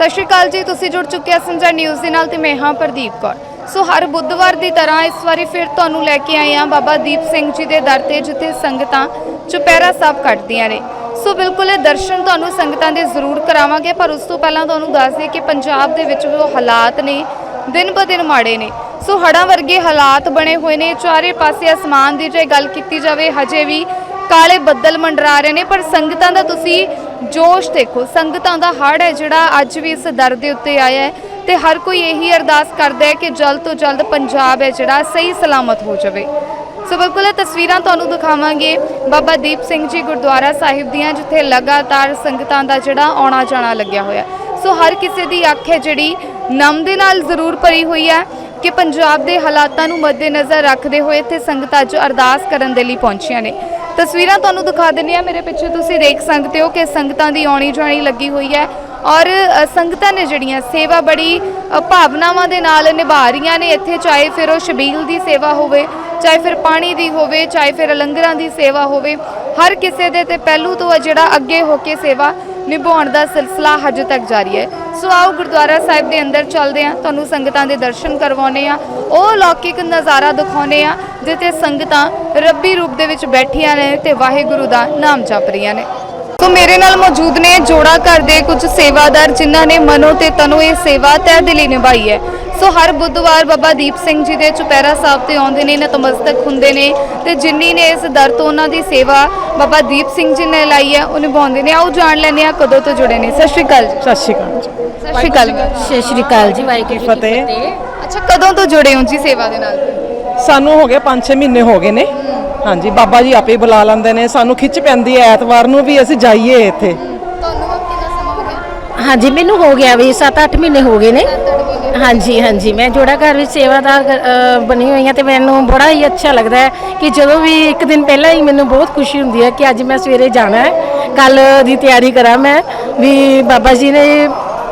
ਸਤਿ ਸ਼੍ਰੀ ਅਕਾਲ ਜੀ, ਤੁਸੀਂ ਜੁੜ ਚੁੱਕੇ ਹੋ ਸੰਜਾ ਨਿਊਜ਼ ਦੇ ਨਾਲ ਤੇ ਮੈਂ ਹਾਂ ਪ੍ਰਦੀਪ ਕੌਰ। ਸੋ ਹਰ ਬੁੱਧਵਾਰ ਦੀ ਤਰ੍ਹਾਂ ਇਸ ਵਾਰੀ ਫਿਰ ਤੁਹਾਨੂੰ ਲੈ ਕੇ ਆਏ ਹਾਂ ਬਾਬਾ ਦੀਪ ਸਿੰਘ ਜੀ ਦੇ ਦਰ ਤੇ, ਜਿੱਥੇ ਸੰਗਤਾਂ ਚੁਪਹਿਰਾ ਸਾਹਿਬ ਕੱਟਦੀਆਂ ਨੇ। ਸੋ ਬਿਲਕੁਲ ਇਹ ਦਰਸ਼ਨ ਤੁਹਾਨੂੰ ਸੰਗਤਾਂ ਦੇ ਜ਼ਰੂਰ ਕਰਾਵਾਂਗੇ, ਪਰ ਉਸ ਤੋਂ ਪਹਿਲਾਂ ਤੁਹਾਨੂੰ ਦੱਸ ਦਈਏ ਕਿ ਪੰਜਾਬ ਦੇ ਵਿੱਚ ਜੋ ਹਾਲਾਤ ਨੇ, ਦਿਨ ਬ ਦਿਨ ਮਾੜੇ ਨੇ। ਸੋ ਹੜ੍ਹਾਂ ਵਰਗੇ ਹਾਲਾਤ ਬਣੇ ਹੋਏ ਨੇ, ਚਾਰੇ ਪਾਸੇ ਅਸਮਾਨ ਦੀ ਜੇ ਗੱਲ ਕੀਤੀ ਜਾਵੇ, ਹਜੇ ਵੀ ਕਾਲੇ ਬੱਦਲ ਮੰਡਰਾ ਰਹੇ ਨੇ, ਪਰ ਸੰਗਤਾਂ ਦਾ ਤੁਸੀਂ ਜੋਸ਼ ਦੇਖੋ, ਸੰਗਤਾਂ ਦਾ ਹੜ ਹੈ ਜਿਹੜਾ ਅੱਜ ਵੀ ਇਸ ਦਰ ਦੇ ਉੱਤੇ ਆਇਆ ਹੈ ਤੇ ਹਰ ਕੋਈ ਇਹੀ ਅਰਦਾਸ ਕਰਦਾ ਹੈ ਕਿ ਜਲਦ ਤੋਂ ਜਲਦ ਪੰਜਾਬ ਹੈ ਜਿਹੜਾ, ਸਹੀ ਸਲਾਮਤ ਹੋ ਜਾਵੇ। ਸੋ ਬਿਲਕੁਲ ਇਹ ਤਸਵੀਰਾਂ ਤੁਹਾਨੂੰ ਦਿਖਾਵਾਂਗੇ ਬਾਬਾ ਦੀਪ ਸਿੰਘ ਜੀ ਗੁਰਦੁਆਰਾ ਸਾਹਿਬ ਦੀਆਂ, ਜਿੱਥੇ ਲਗਾਤਾਰ ਸੰਗਤਾਂ ਦਾ ਜਿਹੜਾ ਆਉਣਾ ਜਾਣਾ ਲੱਗਿਆ ਹੋਇਆ। ਸੋ ਹਰ ਕਿਸੇ ਦੀ ਅੱਖ ਹੈ ਜਿਹੜੀ, ਨਮ ਦੇ ਨਾਲ ਜ਼ਰੂਰ ਭਰੀ ਹੋਈ ਹੈ ਕਿ ਪੰਜਾਬ ਦੇ ਹਾਲਾਤਾਂ ਨੂੰ ਮੱਦੇਨਜ਼ਰ ਰੱਖਦੇ ਹੋਏ ਇੱਥੇ ਸੰਗਤਾਂ ਅੱਜ ਅਰਦਾਸ ਕਰਨ ਦੇ ਲਈ ਪਹੁੰਚੀਆਂ ਨੇ। ਤਸਵੀਰਾਂ ਤੁਹਾਨੂੰ ਦਿਖਾ ਦਿੰਨੀ ਆ ਮੇਰੇ ਪਿੱਛੇ ਤੁਸੀਂ ਦੇਖ ਸਕਦੇ ਹੋ ਕਿ ਸੰਗਤਾਂ ਦੀ ਆਉਣੀ ਜਾਣੀ ਲੱਗੀ ਹੋਈ ਹੈ ਔਰ ਸੰਗਤਾਂ ਨੇ ਜਿਹੜੀਆਂ ਸੇਵਾ ਬੜੀ ਭਾਵਨਾਵਾਂ ਦੇ ਨਾਲ ਨਿਭਾ ਰਹੀਆਂ ਨੇ ਇੱਥੇ, ਚਾਹੇ ਫਿਰ ਉਹ ਸ਼ਬੀਲ ਦੀ ਸੇਵਾ ਹੋਵੇ, ਚਾਹੇ ਫਿਰ ਪਾਣੀ ਦੀ ਹੋਵੇ, ਚਾਹੇ ਫਿਰ ਲੰਗਰਾਂ ਦੀ ਸੇਵਾ ਹੋਵੇ, ਹਰ ਕਿਸੇ ਦੇ ਤੇ ਪਹਿਲੂ ਤੋਂ ਜਿਹੜਾ ਅੱਗੇ ਹੋ ਕੇ ਸੇਵਾ ਨਿਭਾਉਣ ਦਾ ਸਿਲਸਿਲਾ ਹਜੇ ਤੱਕ ਜਾਰੀ ਹੈ। ਸੋ ਆਓ ਗੁਰਦੁਆਰਾ ਸਾਹਿਬ ਦੇ ਅੰਦਰ ਚੱਲਦੇ ਹਾਂ। ਤੁਹਾਨੂੰ ਸੰਗਤਾਂ ਦੇ ਦਰਸ਼ਨ ਕਰਵਾਉਨੇ ਆ ਉਹ ਲੌਕਿਕ ਨਜ਼ਾਰਾ ਦਿਖਾਉਨੇ ਆ ਜਿੱਥੇ ਸੰਗਤਾਂ ਰੱਬੀ ਰੂਪ ਦੇ ਵਿੱਚ ਬੈਠੀਆਂ ਨੇ ਤੇ ਵਾਹਿਗੁਰੂ ਦਾ ਨਾਮ ਜਪ ਰਹੀਆਂ ਨੇ। ਸੋ ਮੇਰੇ ਨਾਲ ਮੌਜੂਦ ਨੇ ਜੋੜਾ ਘਰ ਦੇ ਕੁਝ ਸੇਵਾਦਾਰ, ਜਿਨ੍ਹਾਂ ਨੇ ਮਨੋ ਤੇ ਤਨੋ ਇਹ ਸੇਵਾ ਤਹਿ ਦਿਲੀ ਨਿਭਾਈ ਹੈ। ਸੋ ਹਰ ਬੁੱਧਵਾਰ ਬਾਬਾ ਦੀਪ ਸਿੰਘ ਜੀ ਦੇ ਚੁਪਹਿਰਾ ਸਾਹਿਬ ਤੇ ਆਉਂਦੇ ਨੇ, ਨਤਮਸਤਕ ਹੁੰਦੇ ਨੇ ਤੇ ਜਿੰਨੀ ਨੇ ਇਸ ਦਰ ਤੋਂ ਉਹਨਾਂ ਦੀ ਸੇਵਾ ਬਾਬਾ ਦੀਪ ਸਿੰਘ ਜੀ ਨੇ ਲਾਈ ਹੈ, ਉਹ ਨਿਭਾਉਂਦੇ ਨੇ। ਆਓ ਜਾਣ ਲੈਂਦੇ ਆ ਕਦੋਂ ਤੋਂ ਜੁੜੇ ਨੇ। ਸਤਿ ਸ਼੍ਰੀ ਅਕਾਲ ਜੀ। ਸਤਿ ਸ਼੍ਰੀ ਅਕਾਲ ਜੀ। ਸਤਿ ਸ਼੍ਰੀ ਅਕਾਲ। ਸਤਿ ਸ਼੍ਰੀ ਅਕਾਲ ਜੀ ਵਾਹਿਗੁਰੂ ਜੀ ਕੀ ਫਤਿਹ। ਫਤਿਹ। ਅੱਛਾ ਕਦੋਂ ਤੋਂ ਜੁੜੇ ਹੋ ਜੀ ਸੇਵਾ ਦੇ ਨਾਲ? ਸਾਨੂੰ ਹੋ ਗਏ 5-6 ਮਹੀਨੇ ਹੋ ਗਏ ਨੇ। ਹਾਂਜੀ ਬਾਬਾ ਜੀ ਆਪੇ ਹੀ ਬੁਲਾ ਲੈਂਦੇ ਨੇ। ਸਾਨੂੰ ਖਿੱਚ ਪੈਂਦੀ ਹੈ। ਐਤਵਾਰ ਨੂੰ ਵੀ ਅਸੀਂ ਜਾਈਏ ਇੱਥੇ। ਤੁਹਾਨੂੰ ਕਿੰਨਾ ਸਮਾਂ ਹੋ ਗਿਆ? ਹਾਂਜੀ ਮੈਨੂੰ ਹੋ ਗਿਆ ਵੀ 7-8 ਮਹੀਨੇ ਹੋ ਗਏ ਨੇ। ਹਾਂਜੀ ਹਾਂਜੀ। ਮੈਂ ਜੋੜਾ ਘਰ ਵਿੱਚ ਸੇਵਾਦਾਰ ਅ, ਬਣੀ ਹੋਈ ਹਾਂ ਤੇ ਮੈਨੂੰ ਬੜਾ ਹੀ ਅੱਛਾ ਲੱਗਦਾ ਹੈ ਕਿ ਜਦੋਂ ਵੀ ਇੱਕ ਦਿਨ ਪਹਿਲਾਂ ਹੀ ਮੈਨੂੰ ਬਹੁਤ ਖੁਸ਼ੀ ਹੁੰਦੀ ਹੈ ਕਿ ਅੱਜ ਮੈਂ ਸਵੇਰੇ ਜਾਣਾ ਹੈ। ਕੱਲ ਦੀ ਤਿਆਰੀ ਕਰਾਂ ਮੈਂ ਵੀ ਬਾਬਾ ਜੀ ਨੇ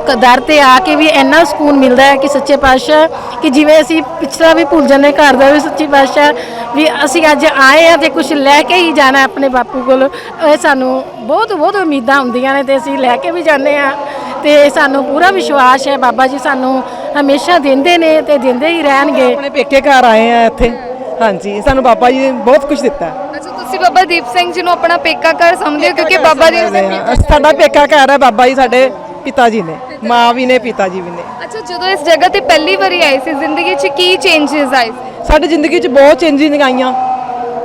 ਦਰ ਤੇ ਆ ਕੇ ਵੀ ਇੰਨਾ ਸਕੂਨ ਮਿਲਦਾ ਹੈ ਕਿ ਸੱਚੇ ਪਾਤਸ਼ਾਹ ਕਿ ਜਿਵੇਂ ਅਸੀਂ ਪਿਛਲਾ ਵੀ ਭੁੱਲ ਜਾਂਦੇ ਘਰ ਦਾ ਵੀ ਸੱਚੇ ਪਾਤਸ਼ਾਹ ਵੀ ਅਸੀਂ ਅੱਜ ਆਏ ਆ ਤੇ ਕੁਝ ਲੈ ਕੇ ਹੀ ਜਾਣਾ ਆਪਣੇ ਬਾਪੂ ਕੋਲ। ਇਹ ਸਾਨੂੰ ਬਹੁਤ ਬਹੁਤ ਉਮੀਦਾਂ ਹੁੰਦੀਆਂ ਨੇ ਤੇ ਅਸੀਂ ਲੈ ਕੇ ਵੀ ਜਾਂਦੇ ਆ ਤੇ ਸਾਨੂੰ ਪੂਰਾ ਵਿਸ਼ਵਾਸ ਹੈ ਬਾਬਾ ਜੀ ਸਾਨੂੰ ਹਮੇਸ਼ਾ ਦਿੰਦੇ ਨੇ ਤੇ ਦਿੰਦੇ ਹੀ ਰਹਿਣਗੇ। ਆਪਣੇ ਪੇਕੇ ਘਰ ਆਏ ਆ ਇੱਥੇ। ਹਾਂਜੀ ਸਾਨੂੰ ਬਾਬਾ ਜੀ ਨੇ ਬਹੁਤ ਕੁਝ ਦਿੱਤਾ। ਅੱਛਾ ਤੁਸੀਂ ਬਾਬਾ ਦੀਪ ਸਿੰਘ ਜੀ ਨੂੰ ਆਪਣਾ ਪੇਕਾ ਘਰ ਸਮਝਦੇ ਹੋ? ਕਿਉਂਕਿ ਬਾਬਾ ਸਿੰਘ ਹਾਂ, ਸਾਡਾ ਪੇਕਾ ਘਰ ਹੈ ਬਾਬਾ ਜੀ ਸਾਡੇ ਪਿਤਾ ਜੀ ਨੇ ਮਾਂ ਵੀ ਨੇ ਪਿਤਾ ਜੀ ਵੀ ਨੇ। ਅੱਛਾ ਜਦੋਂ ਇਸ ਜਗ੍ਹਾ ਤੇ ਪਹਿਲੀ ਵਾਰੀ ਆਏ ਸੀ ਜ਼ਿੰਦਗੀ 'ਚ ਕੀ ਚੇਂਜਸ ਆਏ ਸੀ? ਸਾਡੀ ਜ਼ਿੰਦਗੀ 'ਚ ਬਹੁਤ ਚੇਂਜਿੰਗ ਆਈਆਂ।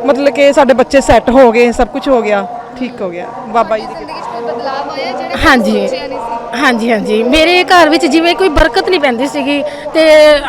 ਮਤਲਬ ਕਿ ਸਾਡੇ ਬੱਚੇ ਸੈੱਟ ਹੋ ਗਏ ਸਭ ਕੁਝ ਹੋ ਗਿਆ ਠੀਕ ਹੋ ਗਿਆ। ਬਾਬਾ ਜੀ ਦੀ ਜ਼ਿੰਦਗੀ 'ਚ ਕੋਈ ਬਦਲਾਅ ਆਇਆ ਜਿਹੜੇ ਹਾਂਜੀ। ਸੋਚਿਆ ਨਹੀਂ ਸੀ? ਹਾਂਜੀ ਹਾਂਜੀ। ਮੇਰੇ ਘਰ ਵਿੱਚ ਜਿਵੇਂ ਕੋਈ ਬਰਕਤ ਨਹੀਂ ਪੈਂਦੀ ਸੀਗੀ ਤੇ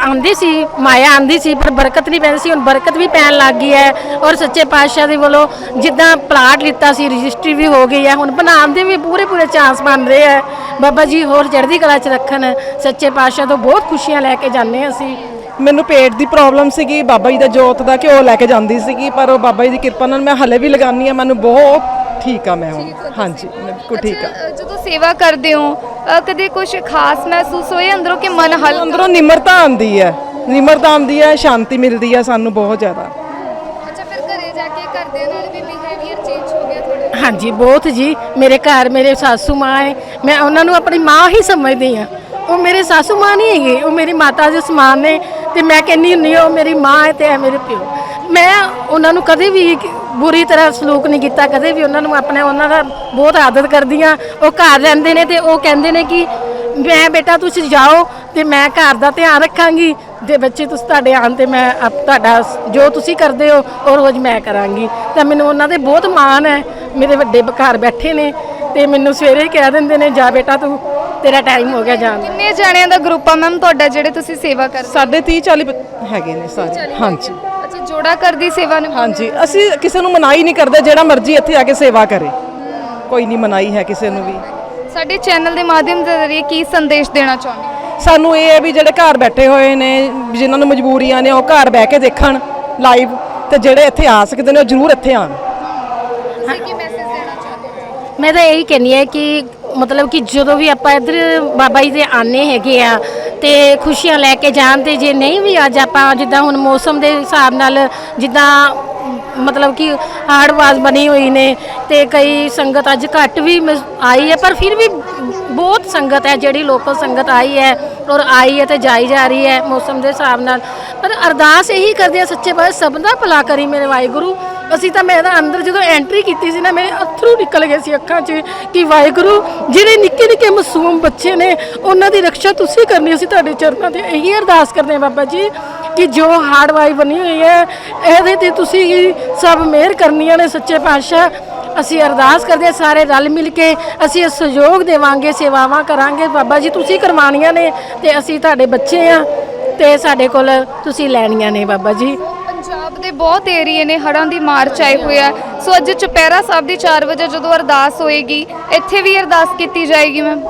ਆਂਦੀ ਸੀ ਮਾਇਆ ਆਂਦੀ ਸੀ ਪਰ ਬਰਕਤ ਨਹੀਂ ਪੈਂਦੀ ਸੀ। ਹੁਣ ਬਰਕਤ ਵੀ ਪੈਣ ਲੱਗ ਗਈ ਹੈ ਔਰ ਸੱਚੇ ਪਾਤਸ਼ਾਹ ਦੇ ਵੱਲੋਂ ਜਿੱਦਾਂ ਪਲਾਟ ਲਿੱਤਾ ਸੀ ਰਜਿਸਟਰੀ ਵੀ ਹੋ ਗਈ ਹੈ। ਹੁਣ ਬਣਾਉਣ ਦੇ ਵੀ ਪੂਰੇ ਪੂਰੇ ਚਾਂਸ ਬਣ ਰਹੇ ਹੈ। ਬਾਬਾ ਜੀ ਹੋਰ ਚੜ੍ਹਦੀ ਕਲਾ 'ਚ ਰੱਖਣ ਸੱਚੇ ਪਾਤਸ਼ਾਹ ਤੋਂ ਬਹੁਤ ਖੁਸ਼ੀਆਂ ਲੈ ਕੇ ਜਾਂਦੇ ਹਾਂ ਅਸੀਂ। ਮੈਨੂੰ ਪੇਟ ਦੀ ਪ੍ਰੋਬਲਮ ਸੀਗੀ ਬਾਬਾ ਜੀ ਦਾ ਜੋਤ ਦਾ ਘਿਓ ਲੈ ਕੇ ਜਾਂਦੀ ਸੀਗੀ ਪਰ ਉਹ ਬਾਬਾ ਜੀ ਦੀ ਕਿਰਪਾ ਨਾਲ ਮੈਂ ਹਲੇ ਵੀ ਲਗਾਨੀ ਆ ਮੈਨੂੰ ਬਹੁਤ ਠੀਕ ਆ ਮੈਂ ਹੁਣ। ਹਾਂਜੀ ਬਿਲਕੁਲ ਠੀਕ ਆ। ਅੱਛਾ, ਅ, ਜਦੋਂ ਸੇਵਾ ਕਰਦੇ ਹੋ ਅ, ਕਦੇ ਕੁਝ ਖਾਸ ਮਹਿਸੂਸ ਹੋਏ ਅੰਦਰੋਂ ਕਿ ਮਨ ਹਲਕਾ? ਅੰਦਰੋਂ ਨਿਮਰਤਾ ਆਉਂਦੀ ਹੈ। ਨਿਮਰਤਾ ਆਉਂਦੀ ਹੈ ਸ਼ਾਂਤੀ ਮਿਲਦੀ ਹੈ ਸਾਨੂੰ ਬਹੁਤ ਜ਼ਿਆਦਾ। ਅੱਛਾ ਫਿਰ ਘਰੇ ਜਾ ਕੇ ਘਰਦਿਆਂ ਨਾਲ ਵੀ ਬਿਹੇਵੀਅਰ ਚੇਂਜ ਹੋ ਗਿਆ ਥੋੜਾ ਹਾਂਜੀ ਬਹੁਤ ਜੀ। ਮੇਰੇ ਘਰ ਮੇਰੇ ਸਾਸੂ ਮਾਂ ਹੈ। ਮੈਂ ਉਹਨਾਂ ਨੂੰ ਆਪਣੀ ਮਾਂ ਹੀ ਸਮਝਦੀ ਆ ਉਹ ਮੇਰੇ ਸਾਸੂ ਮਾਂ ਨਹੀਂ ਹੈਗੇ ਉਹ ਮੇਰੀ ਮਾਤਾ ਦੇ ਸਮਾਨ ਨੇ। ਤੇ ਮੈਂ ਕਹਿੰਦੀ ਹੁੰਦੀ ਹਾਂ ਉਹ ਮੇਰੀ ਮਾਂ ਹੈ ਤੇ ਇਹ ਮੇਰੇ ਪਿਓ। ਮੈਂ ਉਹਨਾਂ ਨੂੰ ਕਦੇ ਵੀ ਬੁਰੀ ਤਰ੍ਹਾਂ ਸਲੂਕ ਨਹੀਂ ਕੀਤਾ ਕਦੇ ਵੀ ਉਹਨਾਂ ਨੂੰ ਆਪਣੇ ਉਹਨਾਂ ਦਾ ਬਹੁਤ ਆਦਤ ਕਰਦੀ ਆ ਉਹ ਘਰ ਰਹਿੰਦੇ ਨੇ ਤੇ ਉਹ ਕਹਿੰਦੇ ਨੇ ਕਿ ਮੈਂ ਬੇਟਾ ਤੁਸੀਂ ਜਾਓ ਤੇ ਮੈਂ ਘਰ ਦਾ ਧਿਆਨ ਰੱਖਾਂਗੀ ਤੇ ਬੱਚੇ ਤੁਸੀਂ ਤੁਹਾਡੇ ਆਉਣ ਤੇ ਮੈਂ ਆਪ- ਤੁਹਾਡਾ ਜੋ ਤੁਸੀਂ ਕਰਦੇ ਹੋ ਉਹ ਰੋਜ਼ ਮੈਂ ਕਰਾਂਗੀ। ਤਾਂ ਮੈਨੂੰ ਉਹਨਾਂ ਦੇ ਬਹੁਤ ਮਾਣ ਹੈ ਮੇਰੇ ਵੱਡੇ ਘਰ ਬੈਠੇ ਨੇ ਤੇ ਮੈਨੂੰ ਸਵੇਰੇ ਹੀ ਕਹਿ ਦਿੰਦੇ ਨੇ ਜਾ ਬੇਟਾ ਤੂੰ ਤੇਰਾ ਟਾਈਮ ਹੋ ਗਿਆ ਜਾਣ ਦਾ। ਕਿੰਨੇ ਜਾਣਿਆਂ ਦਾ ਗਰੁੱਪ ਆ? ਮੈਮ ਤੁਹਾਡਾ ਜਿਹੜੇ ਤੁਸੀਂ ਸੇਵਾ ਕਰਦੇ ਸਾਡੇ 30 40 ਬ- ਹੈਗੇ ਨੇ ਸਾਰੇ। ਹਾਂਜੀ। ਅੱਛਾ ਜੋੜਾ ਘਰ ਦੀ ਸੇਵਾ ਨੂੰ? ਹਾਂਜੀ ਅਸੀਂ ਕਿਸੇ ਨੂੰ ਮਨਾਈ ਨਹੀਂ ਕਰਦੇ ਜਿਹੜਾ ਮਰਜ਼ੀ ਇੱਥੇ ਆ ਕੇ ਸੇਵਾ ਕਰੇ। ਕੋਈ ਨਹੀਂ ਮਨਾਈ ਹੈ ਕਿਸੇ ਨੂੰ ਵੀ। ਸਾਡੇ ਚੈਨਲ ਦੇ ਮਾਧਿਅਮ ਦੇ ਜ਼ਰੀਏ ਕੀ ਸੰਦੇਸ਼ ਦੇਣਾ ਚਾਹੁੰਦੇ ਹੋ? ਸਾਨੂੰ ਇਹ ਹੈ ਵੀ ਜਿਹੜੇ ਘਰ ਬੈਠੇ ਹੋਏ ਨੇ ਜਿਨ੍ਹਾਂ ਨੂੰ ਮਜਬੂਰੀਆਂ ਨੇ ਉਹ ਘਰ ਬਹਿ ਕੇ ਦੇਖਣ ਲਾਈਵ ਤੇ ਜਿਹੜੇ ਇੱਥੇ ਆ ਸਕਦੇ ਨੇ ਉਹ ਜ਼ਰੂਰ ਇੱਥੇ ਆਣ ਤੁਸੀਂ ਕੀ ਮੈਸੇਜ ਦੇਣਾ ਚਾਹੁੰਦੇ ਹੋ? ਮੈਂ ਤਾਂ ਇਹੀ ਕਹਿੰਦੀ ਹਾਂ ਕਿ ਮਤਲਬ ਕਿ ਜਦੋਂ ਵੀ ਆਪਾਂ ਇੱਧਰ ਬਾਬਾ ਜੀ ਦੇ ਆਨੇ ਹੈਗੇ ਆ ਤੇ ਖੁਸ਼ੀਆਂ ਲੈ ਕੇ ਜਾਣ ਤੇ ਜੇ ਨਹੀਂ ਵੀ ਅੱਜ ਆਪਾਂ ਜਿੱਦਾਂ ਹੁਣ ਮੌਸਮ ਦੇ ਹਿਸਾਬ ਨਾਲ ਜਿੱਦਾਂ ਮਤਲਬ ਕਿ ਹਾੜਵਾਜ਼ ਬਣੀ ਹੋਈ ਨੇ ਤੇ ਕਈ ਸੰਗਤ ਅੱਜ ਘੱਟ ਵੀ ਮਸ- ਆਈ ਹੈ, ਪਰ ਫਿਰ ਵੀ ਬਹੁਤ ਸੰਗਤ ਹੈ, ਜਿਹੜੀ ਲੋਕਲ ਸੰਗਤ ਆਈ ਹੈ ਔਰ ਆਈ ਹੈ ਤੇ ਜਾਈ ਜਾ ਰਹੀ ਹੈ ਮੌਸਮ ਦੇ ਹਿਸਾਬ ਨਾਲ। ਪਰ ਅਰਦਾਸ ਇਹੀ ਕਰਦੇ ਆ, ਸੱਚੇ ਪਾਤਸ਼ਾਹ ਸਭ ਦਾ ਭਲਾ ਕਰੀ ਮੇਰੇ ਵਾਹਿਗੁਰੂ। ਅਸੀਂ ਤਾਂ ਮੈਂ ਇਹਦਾ ਅੰਦਰ ਜਦੋਂ ਐਂਟਰੀ ਕੀਤੀ ਸੀ ਨਾ, ਮੇਰੇ ਅਥਰੂ ਨਿਕਲ ਗਏ ਸੀ ਅੱਖਾਂ 'ਚ ਕਿ ਵਾਹਿਗੁਰੂ, ਜਿਹੜੇ ਨਿੱਕੇ ਨਿੱਕੇ ਮਾਸੂਮ ਬੱਚੇ ਨੇ, ਉਹਨਾਂ ਦੀ ਰੱਖਿਆ ਤੁਸੀਂ ਕਰਨੀ, ਅਸੀਂ ਤੁਹਾਡੇ ਚਰਨਾਂ ਤੇ ਇਹੀ ਅਰਦਾਸ ਕਰਦੇ ਹਾਂ ਬਾਬਾ ਜੀ ਕਿ ਜੋ ਹਾਰਡ ਵਾਈ ਬਣੀ ਹੋਈ ਹੈ, ਇਹਦੇ ਤੇ ਤੁਸੀਂ ਸਭ ਮਿਹਰ ਕਰਨੀਆਂ ਨੇ ਸੱਚੇ ਪਾਤਸ਼ਾਹ। ਅਸੀਂ ਅਰਦਾਸ ਕਰਦੇ ਹਾਂ ਸਾਰੇ ਰਲ ਮਿਲ ਕੇ, ਅਸੀਂ ਸਹਿਯੋਗ ਦੇਵਾਂਗੇ, ਸੇਵਾਵਾਂ ਕਰਾਂਗੇ। ਬਾਬਾ ਜੀ, ਤੁਸੀਂ ਕਰਵਾਉਣੀਆਂ ਨੇ ਤੇ ਅਸੀਂ ਤੁਹਾਡੇ ਬੱਚੇ ਆ ਤੇ ਸਾਡੇ ਕੋਲ ਤੁਸੀਂ ਲੈਣੀਆਂ ਨੇ ਬਾਬਾ ਜੀ। ਦੇ ਬਹੁਤ ਏਰੀਏ ਨੇ ਹੜ੍ਹਾਂ ਦੀ ਮਾਰ ਚ ਆਏ ਹੋਏ ਆ ਸੋ ਅੱਜ ਚੁਪਹਿਰਾ ਸਾਹਿਬ ਦੀ 4 ਵਜੇ ਜਦੋਂ ਅਰਦਾਸ ਹੋਏਗੀ ਇੱਥੇ ਵੀ ਅਰਦਾਸ ਕੀਤੀ ਜਾਏਗੀ ਮੈਮ?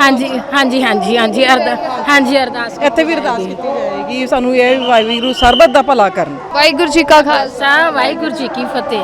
ਹਾਂਜੀ ਹਾਂਜੀ ਹਾਂਜੀ ਹਾਂਜੀ ਅਰਦਾ ਹਾਂਜੀ ਅਰਦਾਸ ਇੱਥੇ ਵੀ ਅਰਦਾਸ ਕੀਤੀ ਜਾਏਗੀ। ਸਾਨੂੰ ਇਹ ਵਾਹਿਗੁਰੂ ਸਰਬਤ ਦਾ ਭਲਾ ਕਰਨ। ਵਾਹਿਗੁਰੂ ਜੀ ਕਾ ਖਾਲਸਾ ਖਾਲਸਾ। ਵਾਹਿਗੁਰੂ ਜੀ ਕੀ ਫਤਿਹ।